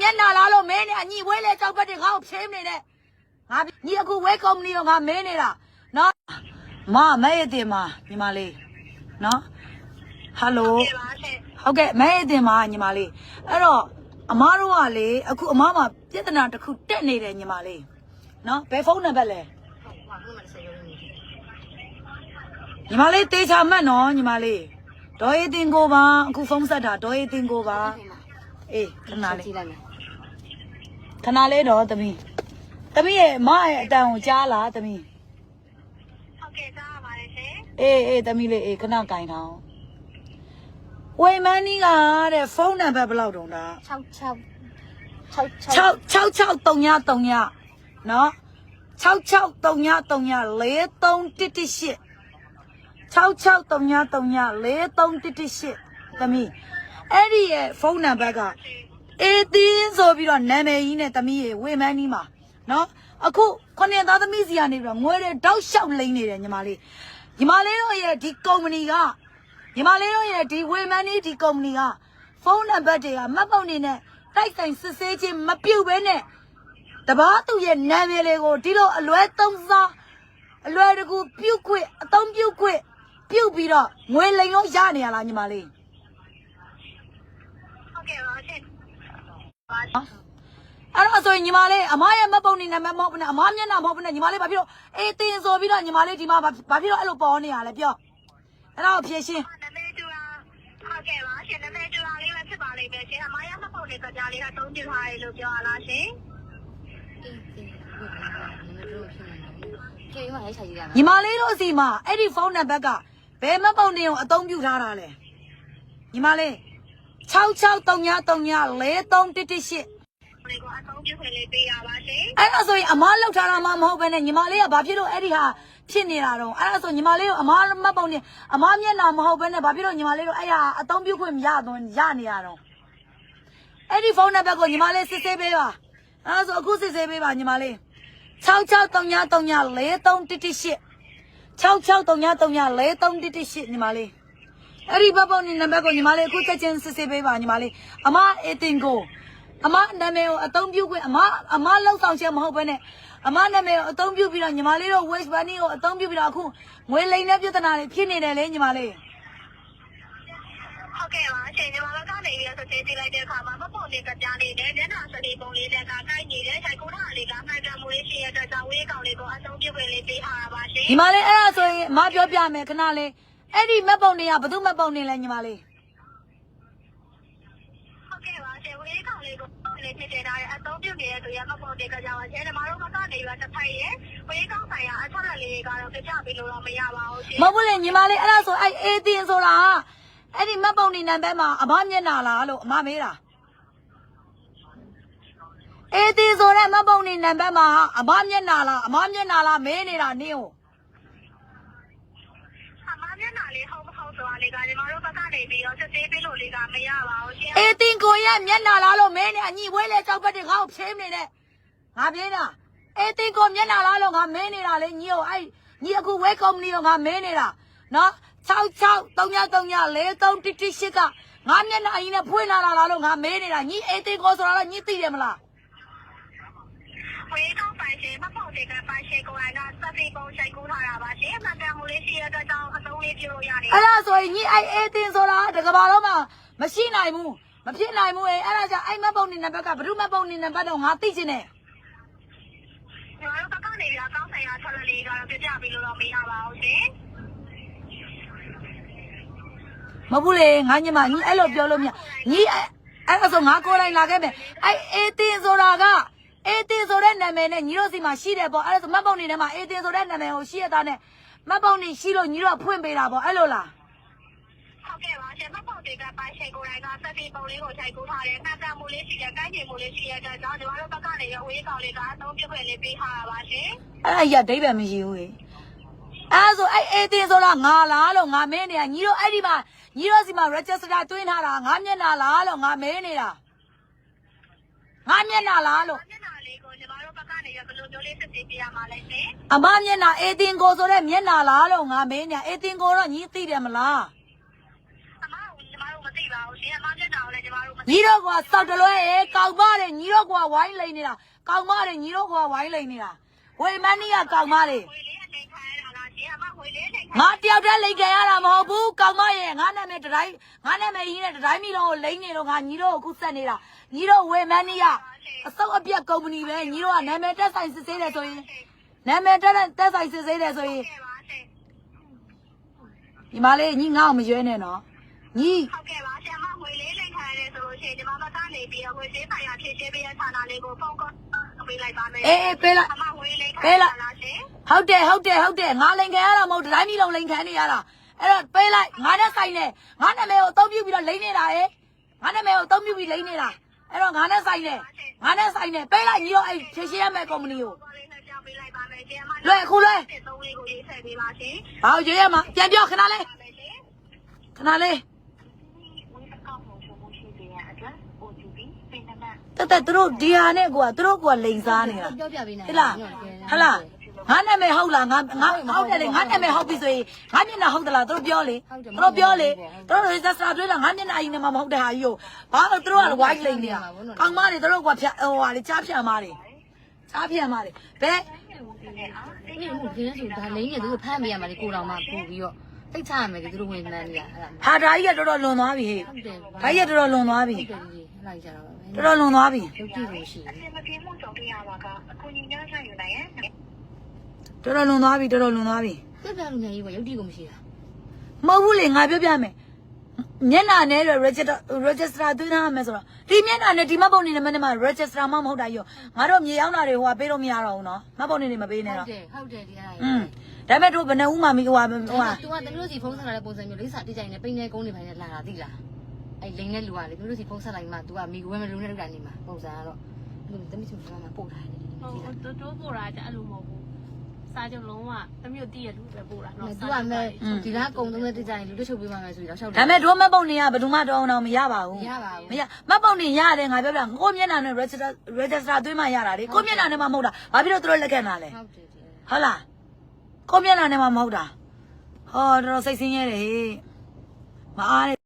မျက်နှာလားလို့မင်းနေညီဝဲလေကြောက်ပတ်တွေငါ့ကိုဖြေးမနေနဲ့ငါညီအခုဝဲကုမ္ပဏီရောငါမင်းနေတာနော်မမဲရတင်မှာညီမလေးနော်ဟယ်လိုပြပါရှင်ဟုတ်ကဲ့မဲရတင်မှာညီမလေးအဲ့တော့အမားတို့ကလေအခုအမားမှာပြဿနာတစ်ခုတက်နေတယ်ညီမလေးနော်ဘယ်ဖုန်းနံပါတ်လဲဟုတ်ပါဘူးမဆက်ရုံနေညီမလေးတေချာမှတ်နော်ညီမလေးဒေါ်ရီတင်ကိုပါအခုဖုန်းဆက်တာဒေါ်ရီတင်ကိုပါ အေးခဏလေးကြည့်လိုက်မယ်ခဏလေးတော့သမီးသမီးရဲ့မရဲ့အတန်ကိုကြားလားသမီးဟုတ်ကဲ့ကြားပါပါတယ်ရှင်အေးအေးသမီးလေးအေးခဏကင်ထောင်းဝေမန်းနီးကတဲ့ဖုန်းနံပါတ်ဘယ်လောက်တုံးတာ66 6 6633ညနော်6633 6388သမီး အဲ့ဒီရဲ့ဖုန်းနံပါတ်ကအေးသင်းဆိုပြီးတော့နာမည်ကြီးနဲ့သမီးရေဝေမန်းနီးမှာနော်အခုခொနစ်သားသမီးစီကနေပြီးတော့ငွေတွေတောက်လျှောက်လိမ့်နေတယ်ညီမလေးညီမလေးတို့ရဲ့ဒီကုမ္ပဏီကညီမလေးတို့ရဲ့ဒီဝေမန်းနီးဒီကုမ္ပဏီကဖုန်းနံပါတ်တွေကမှတ်ပုံနေနဲ့တိုက်ဆိုင်စစ်ဆေးခြင်းမပြုတ်ဘဲနဲ့တပားသူရဲ့နာမည်လေးကိုဒီလိုအလွဲသုံးစားအလွယ်တကူပြုတ်ခွင့်အသုံးပြုတ်ခွင့်ပြုတ်ပြီးတော့ငွေလိမ်လို့ရနေရလားညီမလေး ဟုတ်ကဲ့ပါရှင်ပါ နော် အဲ့တော့ဆိုရင်ညီမလေးအမရဲ့မတ်ပုံနေနာမည်မဟုတ်ဘူးနဲ့အမမျက်နှာမဟုတ်ဘူးနဲ့ညီမလေးဘာဖြစ်လို့အေးတင်ဆိုပြီးတော့ညီမလေးဒီမှာဘာဘာဖြစ်လို့အဲ့လိုပေါ်နေရလဲပြောအဲ့တော့ဖြေရှင်းနာမည်တူတာဟုတ်ကဲ့ပါရှင်နာမည်တူတာလေးပဲဖြစ်ပါလိမ့်မယ်ရှင်အမရမဖို့တဲ့ကြလေးကအသုံးပြုထားတယ်လို့ပြောရလားရှင်ကျေးမလေးချာကြီးကညီမလေးတို့စီမှာအဲ့ဒီဖုန်းနံပါတ်ကဘယ်မတ်ပုံနေကိုအသုံးပြုထားတာလဲညီမလေး 6633431188ဒီကအသုံးပြုခွင့်လေးပေးရပါရှင်အဲ့ဒါဆိုရင်အမလောက်ထားတာမှမဟုတ်ဘဲနဲ့ညီမလေးကဘာဖြစ်လို့အဲ့ဒီဟာဖြစ်နေတာတော့အဲ့ဒါဆိုညီမလေးကိုအမမတ်ပုံနေအမမျက်နှာမဟုတ်ဘဲနဲ့ဘာဖြစ်လို့ညီမလေးတို့အဲ့ဟာအသုံးပြုခွင့်မရတော့ရနေရတော့အဲ့ဒီဖုန်းနံပါတ်ကိုညီမလေးစစ်ဆေးပေးပါအဲ့ဒါဆိုအခုစစ်ဆေးပေးပါညီမလေး6633431188 6633431188ညီမလေး အဲ့ဒီဘပုံနေနံပါတ်ကိုညီမလေးအခုချက်ချင်းစစ်ဆေးပေးပါညီမလေးအမအေတင်ကိုအမနာမည်ကိုအသုံးပြုခွင့်အမအမလောက်ဆောင်ချက်မဟုတ်ဘဲနဲ့အမနာမည်ကိုအသုံးပြုပြီးတော့ညီမလေးတို့ West Bunny ကိုအသုံးပြုပြီးတော့အခုငွေလိမ်တဲ့ပြဿနာတွေဖြစ်နေတယ်လေညီမလေးဟုတ်ကဲ့ပါရှင်ညီမတို့ကနေပြီးတော့စစ်ဆေးကြည့်လိုက်တဲ့အခါမှာမဖို့တဲ့ကြလေးနဲ့ညနာစလီပုံလေးနဲ့ကကိုက်နေတဲ့ဆိုင်ကိုထားလေးကမှန်ကန်မှုလေးရှိရတဲ့ကြောင့်ဝေးကောင်လေးကိုအသုံးပြုခွင့်လေးပေးထားတာပါရှင်ညီမလေးအဲ့ဒါဆိုရင်အမပြောပြမယ်ခဏလေး အဲ့ဒီမတ်ပုံတွေကဘယ်သူမတ်ပုံနေလဲညီမလေးဟုတ်ကဲ့ပါရှင်ဝေးကောင်လေးကိုလေးဖြစ်တဲ့ဒါရဲ့အသုံးပြုနေတဲ့သူရမဖို့တဲ့ကြောင့်ရှင်ညီမတို့ကနေပြီးတော့တစ်ဖက်ရဲ့ဝေးကောင်ဆိုင်ရာအချက်အလက်လေးကတော့ပြပြပေးလို့တော့မရပါဘူးရှင်မဟုတ်ဘူးလေညီမလေးအဲ့ဒါဆိုအဲ့အေတင်ဆိုတာအဲ့ဒီမတ်ပုံနေနံပါတ်မှာအမမျက်နှာလားလို့အမမေးတာအေတင်ဆိုတဲ့မတ်ပုံနေနံပါတ်မှာအမမျက်နှာလားအမမျက်နှာလားမေးနေတာနင်းကိုအမမျက်နှာလေးဟုတ်မဟုတ်ဆိုတာလေးကညီမတို့ဘ က်ကနေပြီးတော့စစ်ဆေးပေးလို့လေးကမရပါဘူးရှင်အေတင်ကိုရဲ့မျက်နှာလားလို့မေးနေအညီဝဲလေကြောက်ပတ်တွေငါ့ကိုဖြေးမနေနဲ့ငါပြေးတာအေတင်ကိုမျက်နှာလားလို့ငါမေးနေတာလေညီကိုအဲ့ညီအခုဝဲကုမ္ပဏီကိုငါမေးနေတာနော်66 333 4388ကငါမျက်နှာအရင်နဲ့ဖွင့်လာတာလားလို့ငါမေးနေတာညီအေတင်ကိုဆိုတာတော့ညီသိတယ်မလားဝေးကောင်းပိုင်ရှင်မ ဖို့တဲ့ကပိုင်ရှင်ကိုယ်တိုင်ကစက်စီပုံချိန်ကူးထားတာပါရှင်မှန်ကန်မှုလေးရှိရတဲ့ကြောင့်အသုံးလေးပြုလို့ရတယ်အဲ့ဒါဆိုရင်ညီအဲ့အေတင်ဆိုတာတကဘာတော့မှမရှိနိုင်ဘူးမဖြစ်နိုင်ဘူးအဲ့အဲ့ဒါကြောင့်အဲ့မတ်ပုံနေနံပါတ်ကဘယ်သူမတ်ပုံနေနံပါတ်တော့ငါသိချင်တယ်ညီမတို့ဘက်ကနေပြီးတော့ကောင်းဆိုင်ရာဆက်လက်လေးကတော့ပြပြပေးလို့တော့မရပါဘူးရှင်မဟုတ်ဘူးလေငါညီမညီအဲ့လိုပြောလို့မရညီအဲ့အဲ့ဒါဆိုငါကိုယ်တိုင်လာခဲ့မယ်အဲ့အေတင်ဆိုတာက အေတင်ဆိုတဲ့နာမည်နဲ့ညီတို့စီမှာရှိတယ်ပေါ့အဲ့ဒါဆိုမတ်ပုံနေထဲမှာအေတင်ဆိုတဲ့နာမည်ကိုရှိရတာနဲ့မတ်ပုံနေရှိလို့ညီတို့ကဖွင့်ပေးတာပေါ့အဲ့လိုလားဟုတ်ကဲ့ပါရှင်မဖို့တဲ့ကပိုင်ရှင်ကိုယ်တိုင်ကစက်စီပုံလေးကိုချိန်ကူးထားတယ်မှန်ကန်မှုလေးရှိတယ်ကိုင်းကျင်မှုလေးရှိရတဲ့ကြောင့်ညီမတို့ဘက်ကနေရဝေးကောင်းလေးကအသုံးပြုခွင့်လေးပေးထားတာပါရှင်အဲ့ဒါကြီးကဒိဗ္ဗံမရှိဘူးလေအဲ့ဒါဆိုအဲ့အေတင်ဆိုတာငါလားလို့ငါမင်းနေတာညီတို့အဲ့ဒီမှာညီတို့စီမှာ register တွင်းထားတာငါမျက်နှာလားလို့ငါမင်းနေတာ ငါမျက်နှာလားလို့မျက်နှာလေးကိုညီမတို့ဘက်ကနေရဘယ်လိုမျိုးလေးစစ်ဆေးပေးရမှာလဲရှင်အမမျက်နှာအေတင်ကိုဆိုတဲ့မျက်နှာလားလို့ငါမင်းနေတာအေတင်ကိုတော့ညီသိတယ်မလားအမကညီမတို့မသိပါဘူးရှင်အမမျက်နှာကိုလည်းညီကျမတို့ညီတို့ကစောက်တလွဲရေကောက်ပါတယ်ညီတို့ကဝိုင်းလိန်နေတာကောက်ပါတယ်ညီတို့ကဝိုင်းလိန်နေတာဝေမန်းနီးကကောက်ပါတယ်ငွေလေးအနေခံရတာလားရှင်အမ ငွေလေးအနေခံငါတယောက်တည်းလိန်ခံရတာမဟုတ်ဘူးကောက်မရဲ့ငါနာမည်တတိုင်းငါနာမည်ကြီးနဲ့တတိုင်းမီလုံးကိုလိန်နေတော့ငါညီတို့ကိုအခုဆက်နေတာညီတို့ဝေမန်းနီးကအစောက်အပြက်ကုမ္ပဏီပဲညီတို့ကနာမည်တက်ဆိုင်စစ်ဆေးတယ်ဆိုရင်နာမည်တက်တက်ဆိုင်စစ်ဆေးတယ်ဆိုရင်ကဲပါရှင်ဒီမလေးညီငါ့ကိုမရွေးနဲ့နော်ညီဟုတ်ကဲ့ပါရှင်အမငွေလေးအနေခံရတယ်ဆိုလို့ရှိရင်ကျမမကနေပြီးတော့ငွေသေးဆိုင်ရာဖြည့်ရှင်းပေးတဲ့ဌာနလေးကိုဖုန်းကောပေးလိုက်ပါမယ်အေးအေးပေးလိုက်အမငွေလေးခံရတာလားရှင် ဟုတ်တယ်ဟုတ်တယ်ဟုတ်တယ်ငါလိန်ခံရတာမဟုတ်တတိုင်းမီလုံးလိန်ခံနေရတာအဲ့တော့ပေးလိုက်ငါနဲ့ဆိုင်နေငါနာမည်ကိုအသုံးပြုပြီးတော့လိန်နေတာဟဲ့ငါနာမည်ကိုအသုံးပြုပြီးလိန်နေတာအဲ့တော့ငါနဲ့ဆိုင်နေငါနဲ့ဆိုင်နေပေးလိုက်ညီတို့အဲ့ဖြည့်ရှင်းရမယ့်ကုမ္ပဏီကိုငွေလေးနဲ့ကြောင်းပေးလိုက်ပါမယ်ရှင်အမလွယ်အခုလွယ်စစ်သုံးလေးကိုရေးထည့်ပေးပါရှင်ဘာကိုရွေးရမှာပြန်ပြောခဏလေးပါမယ်ရှင်ခဏလေးဝင်အကောင့်ကိုချုံမှုရှိတဲ့အတွက် OTP ပြင်နံပါတ်တက်တက်သူတို့ဒီဟာနဲ့ကွာသူတို့ကွာလိန်စားနေတာပြောပြပေးနိုင်ဟဲ့လားဟဲ့လား ငါနာမည်ဟုတ်လားငါငါဟုတ်တယ်လေငါနာမည်ဟုတ်ပြီဆိုရင်ငါမျက်နှာဟုတ်သလားသူတို့ပြောလေသူတို့ပြောလေသူတို့ register တွေးတာငါမျက်နှာအရင်ကမှမဟုတ်တဲ့ဟာကြီးကိုဘာလို့သူတို့က white လိန်နေတာကောင်းမတွေသူတို့ကွာဖြတ်ဟိုဟာလေချားဖြတ်မာတွေချားဖြတ်မာတွေဘယ်ဒီလိုဒီလိုဆိုဒါလိမ့်နေသူတို့ဖမ်းပေးရမှာလေကိုတော်မှပို့ပြီးတော့တိတ်ချရမယ်သူတို့ဝင်မှန်းနေတာအဲ့ဒါဟာဒါကြီးကတော်တော်လွန်သွားပြီဟေ့ဟုတ်တယ်ဒါကြီးကတော်တော်လွန်သွားပြီဟုတ်တယ်ကြီးအဲ့လိုက်ကြတော့ပဲတော်တော်လွန်သွားပြီရုပ်ကြည့်လို့ရှိတယ်အပြင်မပြေမှုကြုံတွေ့ရပါကအကူညီများဆက်ယူနိုင်ရဲ့ တော်တော်လွန်သွားပြီတော်တော်လွန်သွားပြီ ပြပြလူငယ်ကြီးကရုပ်ကြည့်ကိုမရှိတာ မဟုတ်ဘူးလေငါပြောပြမယ်မျက်နှာနဲ့တော့ register register သွင်းထားရမယ်ဆိုတော့ဒီမျက်နှာနဲ့ဒီမှတ်ပုံနေနဲ့မနဲ့မှ register မှမဟုတ်တာကြီးရောငါတို့မြေရောက်တာတွေဟိုကပေးလို့မရတော့ဘူးနော်မှတ်ပုံနေနေမပေးနဲ့ ဟုတ် တော့ တယ်ဟုတ်တယ်ဒီအဲ့ อืมဒါပေမဲ့တို့ဘယ်နှဦးမှမိဟိုဟာဟိုဟာ သူကတမျိုးစီဖုန်းဆက်လာတဲ့ပုံစံမျိုးလေးစာတိကျနေပိန်းနေကုန်းနေပိုင်းနဲ့လာတာသိလားအဲ့လိန်တဲ့လူကလေတမျိုးစီဖုန်းဆက်လိုက်မှ तू ကမိဝဲမလုံးနဲ့လောက်တာနေမှာပုံစံကတော့လူတမျိုးစီဖုန်းမှာပို့ထားတယ် ဟုတ်တိုးတိုးပို့တာကြအဲ့လိုမဟုတ်ဘူး စားကြလုံးကတမျိုးတည့်ရလူပဲပို့တာနော်သူကမဲ့ဒီလားကုံသုံးတဲ့တိကျရင်လူတို့ချုပ်ပေးမှမယ်ဆိုပြီးတော့ရှောက်ဒါပေမဲ့တို့မှတ်ပုံနေရဘယ်သူမှတော့အောင်တော့မရပါဘူးမရပါဘူးမရမှတ်ပုံနေရတယ်ငါပြောပြကိုမျက်နှာနဲ့ register register သွင်းမှရတာလေကိုမျက်နှာနဲ့မှမဟုတ်တာဘာဖြစ်လို့တို့လက်ခံတာလဲဟုတ်တယ်ဒီဟုတ်လားကိုမျက်နှာနဲ့မှမဟုတ်တာဟောတော်တော်စိတ်ဆင်းရဲတယ်ဟေ့မအားနဲ့